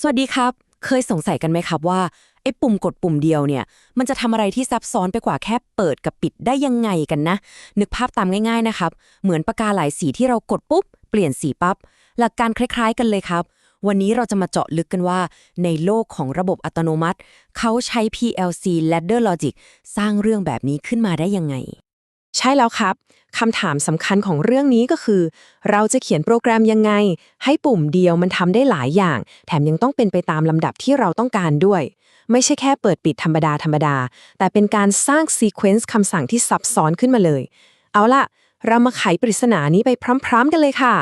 สวัสดีครับ เคยสงสัยกันไหมครับว่าไอ้ปุ่มกดปุ่มเดียวเนี่ย มันจะทำอะไรที่ซับซ้อนไปกว่าแค่เปิดกับปิดได้ยังไงกันนะ นึกภาพตามง่ายๆนะครับ เหมือนปากกาหลายสีที่เรากดปุ๊บ เปลี่ยนสีปั๊บ หลักการคล้ายๆกันเลยครับ วันนี้เราจะมาเจาะลึกกันว่า ในโลกของระบบอัตโนมัติ เขาใช้ PLC Ladder Logic สร้างเรื่องแบบนี้ขึ้นมาได้ยังไง ใช่แล้วครับคำถามสำคัญของเรื่องนี้ก็คือ เราจะเขียนโปรแกรมยังไง ให้ปุ่มเดียวมันทำได้หลายอย่าง แถมยังต้องเป็นไปตามลำดับที่เราต้องการด้วย ไม่ใช่แค่เปิดปิดธรรมดาธรรมดา แต่เป็นการสร้างซีเควนซ์คำสั่งที่ซับซ้อนขึ้นมาเลย เอาล่ะ เรามาไขปริศนานี้ไปพร้อม ๆ กันเลยค่ะ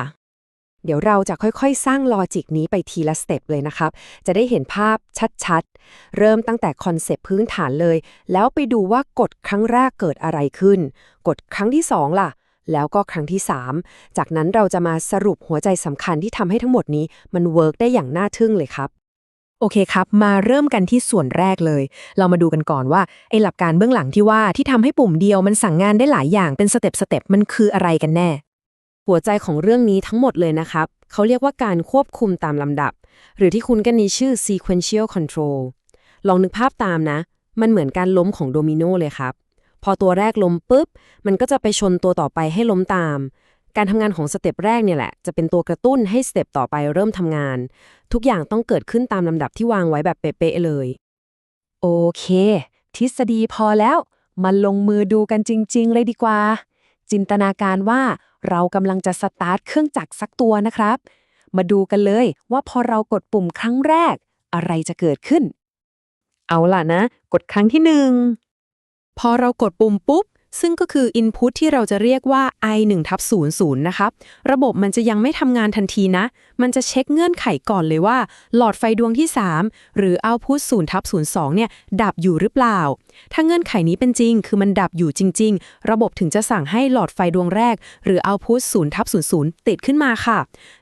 เดี๋ยวเราจะค่อยๆ สร้างลอจิกนี้ไปทีละสเต็ปเลยนะครับ จะได้เห็นภาพชัดๆ เริ่มตั้งแต่คอนเซปต์พื้นฐานเลย แล้วไปดูว่ากฎครั้งแรกเกิดอะไรขึ้น กฎครั้งที่ 2 ล่ะ แล้วก็ครั้งที่ 3 จากนั้นเราจะมาสรุปหัวใจสำคัญที่ทำให้ทั้งหมดนี้มันเวิร์กได้อย่างน่าทึ่งเลยครับ โอเคครับ มาเริ่มกันที่ส่วนแรกเลย เรามาดูกันก่อนว่าไอ้หลักการเบื้องหลังที่ว่าที่ทำให้ปุ่มเดียวมันสั่งงานได้หลายอย่างเป็นสเต็ปสเต็ปมันคืออะไรกันแน่ หัวใจของเรื่องนี้ทั้งหมดเลยนะครับ เขาเรียกว่าการควบคุมตามลำดับ หรือที่คุณกันนี้ชื่อ sequential control ลองนึกภาพตามนะ มันเหมือนการล้มของโดมิโนเลยครับ พอตัวแรกล้มปุ๊บ มันก็จะไปชนตัวต่อไปให้ล้มตาม การทำงานของสเต็ปแรกเนี่ยแหละ จะเป็นตัวกระตุ้นให้สเต็ปต่อไปเริ่มทำงาน ทุกอย่างต้องเกิดขึ้นตามลำดับที่วางไว้แบบเป๊ะๆเลย โอเค ทฤษฎีพอแล้ว มาลงมือดูกันจริง ๆ เลยดีกว่า จินตนาการว่า เรากำลังจะสตาร์ทเครื่องจักรสักตัวนะครับ มาดูกันเลยว่าพอเรากดปุ่มครั้งแรก อะไรจะเกิดขึ้น เอาล่ะนะ กดครั้งที่หนึ่งพอเรากดปุ่มปุ๊บ ซึ่งก็คือ Input ที่เราจะเรียกว่า i 1ทับ00นะครับ ระบบมันจะยังไม่ทำงานทันทีนะ มันจะเช็คเงื่อนไขก่อนเลยว่า หลอดไฟดวงที่ 3 หรือ Output 0ทับ02เนี่ย ดับอยู่หรือเปล่า ถ้าเงื่อนไขนี้เป็นจริง คือมันดับอยู่จริง ๆ ระบบถึงจะสั่งให้หลอดไฟดวงแรก หรือ Output 0ทับ00ติดขึ้นมาค่ะ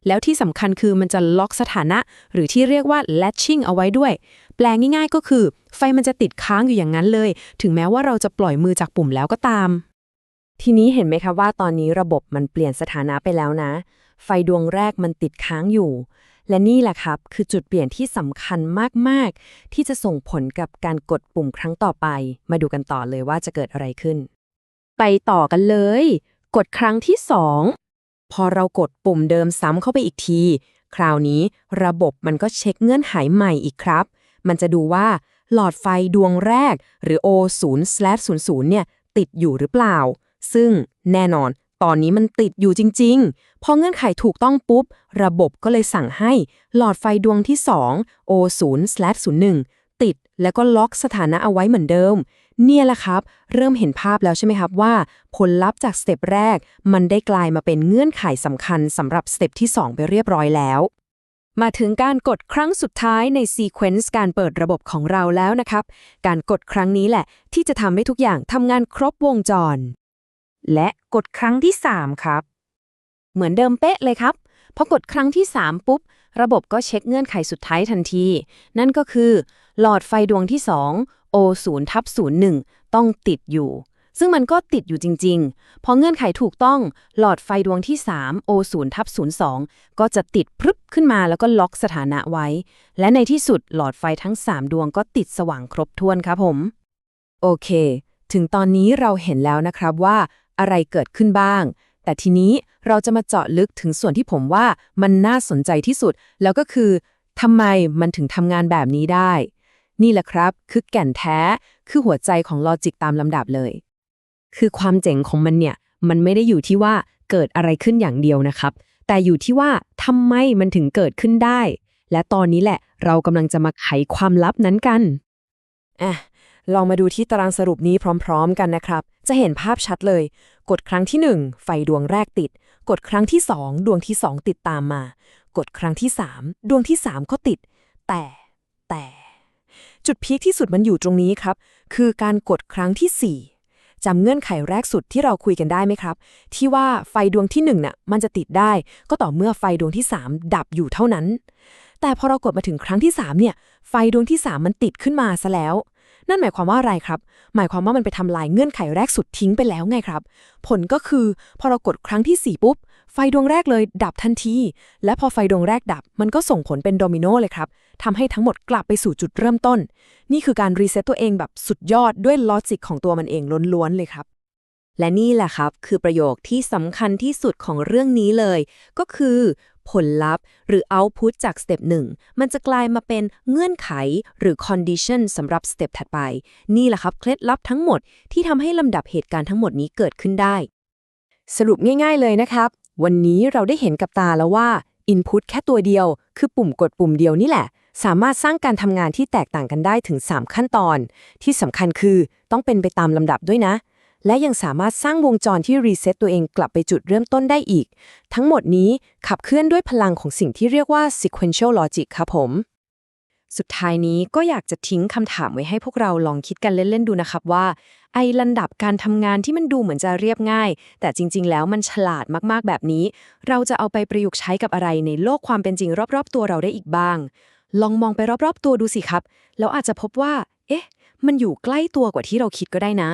แล้วที่สำคัญคือมันจะล็อกสถานะ หรือที่เรียกว่า latching เอาไว้ด้วย แปลง่าย ๆ ก็คือ ไฟมันจะติดค้างอยู่อย่างนั้นเลย ถึงแม้ว่าเราจะปล่อยมือจากปุ่มแล้วก็ตาม ทีนี้เห็นไหมคะว่าตอนนี้ระบบมันเปลี่ยนสถานะไปแล้วนะ ไฟดวงแรกมันติดค้างอยู่ และนี่แหละครับ คือจุดเปลี่ยนที่สำคัญมาก ๆ ที่จะส่งผลกับการกดปุ่มครั้งต่อไป มาดูกันต่อเลยว่าจะเกิดอะไรขึ้น ไปต่อกันเลย กดครั้งที่สองพอเรากดปุ่มเดิมซ้ำเข้าไปอีกที คราวนี้ระบบมันก็เช็คเงื่อนไขใหม่อีกครับ มันจะดูว่า หลอดไฟดวงแรก หรือ O0/00 เนี่ย ติดอยู่หรือเปล่า ซึ่งแน่นอน ตอนนี้มันติดอยู่จริง ๆ พอเงื่อนไขถูกต้องปุ๊บ ระบบก็เลยสั่งให้ หลอดไฟดวงที่ 2 O0/01 ติดแล้วก็ล็อกสถานะเอาไว้เหมือนเดิม เนี่ยแหละครับ เริ่มเห็นภาพแล้วใช่ไหมครับว่า ผลลัพธ์จากสเต็ปแรก มันได้กลายมาเป็นเงื่อนไขสำคัญสำหรับสเต็ปที่ 2 ไปเรียบร้อยแล้ว มาถึงการกดครั้งสุดท้ายในซีเควนซ์การเปิดระบบของเราแล้วนะครับ การกดครั้งนี้แหละ ที่จะทำให้ทุกอย่างทำงานครบวงจร และกดครั้งที่ 3 ครับ เหมือนเดิมเป๊ะเลยครับ พอกดครั้งที่ 3 ปุ๊บ ระบบก็เช็คเงื่อนไขสุดท้ายทันที นั่นก็คือ หลอดไฟดวงที่ 2 O0 ทับ01 ต้องติดอยู่ ซึ่งมันก็ติดอยู่จริงๆ พอเงื่อนไขถูกต้องหลอดไฟดวงที่ 3 O0 ทับ02 ก็จะติดพรึบขึ้นมาแล้วก็ล็อกสถานะไว้ และในที่สุดหลอดไฟทั้ง 3 ดวงก็ติดสว่างครบถ้วนครับผม โอเค ถึงตอนนี้เราเห็นแล้วนะครับว่าอะไรเกิดขึ้นบ้าง แต่ทีนี้เราจะมาเจาะลึกถึงส่วนที่ผมว่ามันน่าสนใจที่สุด แล้วก็คือทำไมมันถึงทำงานแบบนี้ได้ นี่แหละครับ คือแก่นแท้ คือหัวใจของลอจิกตามลำดับเลย คือความเจ๋งของมันเนี่ย มันไม่ได้อยู่ที่ว่าเกิดอะไรขึ้นอย่างเดียวนะครับ แต่อยู่ที่ว่าทำไมมันถึงเกิดขึ้นได้ และตอนนี้แหละเรากำลังจะมาไขความลับนั้นกันอะลองมาดูที่ตารางสรุปนี้พร้อม ๆ กันนะครับ จะเห็นภาพชัดเลย กดครั้งที่ 1 ไฟดวงแรกติด กดครั้งที่ 2 ดวงที่ 2 ติดตามมา กดครั้งที่ 3 ดวงที่ 3 ก็ติด แต่แต่ จุดพีคที่สุดมันอยู่ตรงนี้ครับ คือการกดครั้งที่ 4 จำเงื่อนไขแรกสุดที่เราคุยกันได้ไหมครับ ที่ว่าไฟดวงที่1น่ะมันจะติดได้ ก็ต่อเมื่อไฟดวงที่ 3 ดับอยู่เท่านั้น แต่พอเรากดมาถึงครั้งที่3เนี่ยไฟดวงที่ 3 มันติดขึ้นมาซะแล้ว นั่นหมายความว่าอะไรครับ หมายความว่ามันไปทำลายเงื่อนไขแรกสุดทิ้งไปแล้วไงครับ ผลก็คือ พอเรากดครั้งที่4ปุ๊บ ไฟดวงแรกเลยดับทันที และพอไฟดวงแรกดับ มันก็ส่งผลเป็นโดมิโนเลยครับทำให้ทั้งหมดกลับไปสู่จุดเริ่มต้น นี่คือการรีเซ็ตตัวเองแบบสุดยอดด้วยลอจิกของตัวมันเองล้วนๆเลยครับ และนี่แหละครับ คือประโยคที่สำคัญที่สุดของเรื่องนี้เลย ก็คือผลลัพธ์ หรือ output จากสเต็ปหนึ่งมันจะกลายมาเป็นเงื่อนไขหรือ condition สำหรับสเต็ปถัดไป นี่แหละครับ เคล็ดลับทั้งหมดที่ทำให้ลำดับเหตุการณ์ทั้งหมดนี้เกิดขึ้นได้ สรุปง่าย ๆ เลยนะครับ วันนี้เราได้เห็นกับตาแล้วว่า Input แค่ตัวเดียว คือปุ่มกดปุ่มเดียวนี่แหละ สามารถสร้างการทำงานที่แตกต่างกันได้ถึง 3 ขั้นตอน ที่สำคัญคือต้องเป็นไปตามลำดับด้วยนะ และยังสามารถสร้างวงจรที่รีเซ็ตตัวเองกลับไปจุดเริ่มต้นได้อีก ทั้งหมดนี้ขับเคลื่อนด้วยพลังของสิ่งที่เรียกว่า sequential logic ครับผม สุดท้ายนี้ก็อยากจะทิ้งคำถามไว้ให้พวกเราลองคิดกันเล่น ๆ ดูนะครับว่า ไอ้ลำดับการทำงานที่มันดูเหมือนจะเรียบง่าย แต่จริง ๆ แล้วมันฉลาดมากๆ แบบนี้ เราจะเอาไปประยุกต์ใช้กับอะไรในโลกความเป็นจริงรอบ ๆ ตัวเราได้อีกบ้าง ลองมองไปรอบ ๆ ตัวดูสิครับ แล้วอาจจะพบว่า เอ๊ะ มันอยู่ใกล้ตัวกว่าที่เราคิดก็ได้นะ